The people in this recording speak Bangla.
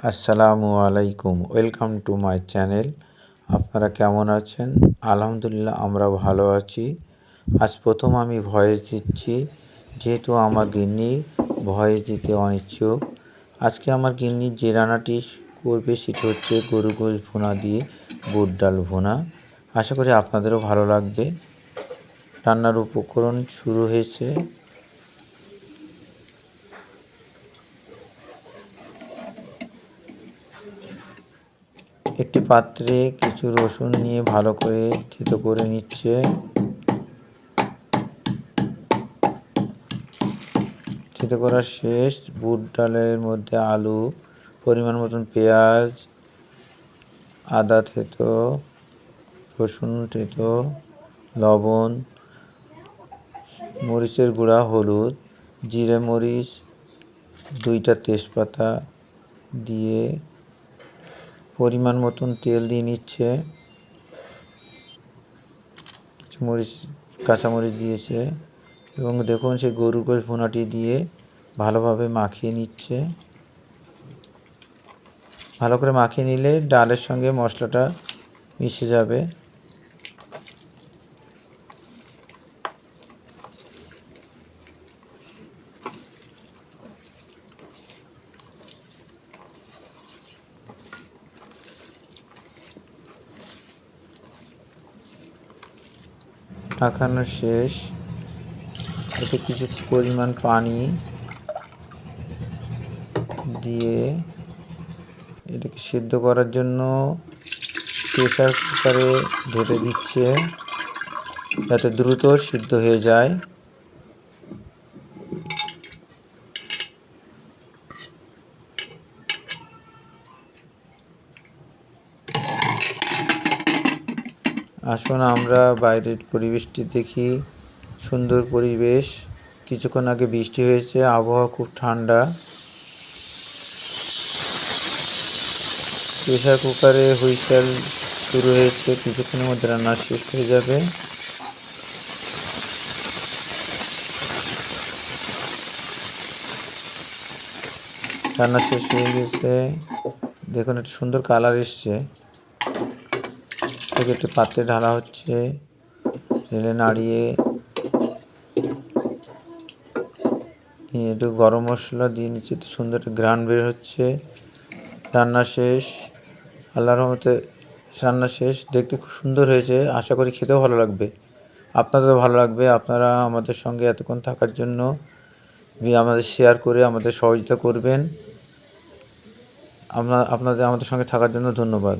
আসসালামু আলাইকুম। Welcome to my channel. আপনারা কেমন আছেন? আলহামদুলিল্লাহ, আমরা ভালো আছি। আজ প্রথম আমি ভয়েস দিচ্ছি, যেহেতু আমার গিন্নি ভয়েস দিতে অনিচ্ছুক। আজকে আমার গিন্নি যে রান্নাটি করবে, সেটি হচ্ছে গরু গোশ ভুনা দিয়ে বুট ডাল ভুনা। আশা করি আপনাদেরও ভালো লাগবে। রান্নার উপকরণ শুরু হয়েছে। একটি পাত্রে কিছু রসুন নিয়ে ভালো করে থেতো করে নিচ্ছে। থেতো করা শেষ। বুট ডালের মধ্যে আলু, পরিমাণ মতন পেঁয়াজ, আদা থেতো, রসুন থেতো, লবণ, মরিচের গুঁড়া, হলুদ, জিরে মরিচ, দুইটা তেজপাতা দিয়ে পরিমাণ মতন তেল দিয়ে নিচ্ছে। কিছু মরিচ, কাঁচামরিচ দিয়েছে এবং দেখুন সে গরুর গোশ ভুনাটি দিয়ে ভালোভাবে মাখিয়ে নিচ্ছে। ভালো করে মাখিয়ে নিলে ডালের সঙ্গে মশলাটা মিশে যাবে। মাখানো শেষ। এতে কিছু পরিমাণ পানি দিয়ে এটাকে সিদ্ধ করার জন্য প্রেশার কুকারে ঢেলে দিচ্ছে। যাতে দ্রুত সিদ্ধ হয়ে যায়। আসুন আমরা বাইরের পরিবেশটি দেখি। সুন্দর পরিবেশ। কিছুক্ষণ আগে বৃষ্টি হয়েছে, আবহাওয়া খুব ঠান্ডা। প্রেশার কুকারে হুইসেল শুরু হয়েছে, কিছুক্ষণের মধ্যে রান্না শেষ হয়ে যাবে। রান্না শেষ হয়ে গেছে। দেখুন, একটা সুন্দর কালার এসছে। থেকে একটি পাত্রে ঢালা হচ্ছে। ঢেলে নাড়িয়ে নিয়ে একটু গরম মশলা দিয়ে নিচ্ছে তো সুন্দর গ্রান বের হচ্ছে। রান্না শেষ। আল্লাহর রহমতে রান্না শেষ। দেখতে খুব সুন্দর হয়েছে। আশা করি খেতেও ভালো লাগবে। আপনাদেরও ভালো লাগবে। আপনারা আমাদের সঙ্গে এতক্ষণ থাকার জন্য আমাদের শেয়ার করে আমাদের সহযোগিতা করবেন। আপনাদের, আমাদের সঙ্গে থাকার জন্য ধন্যবাদ।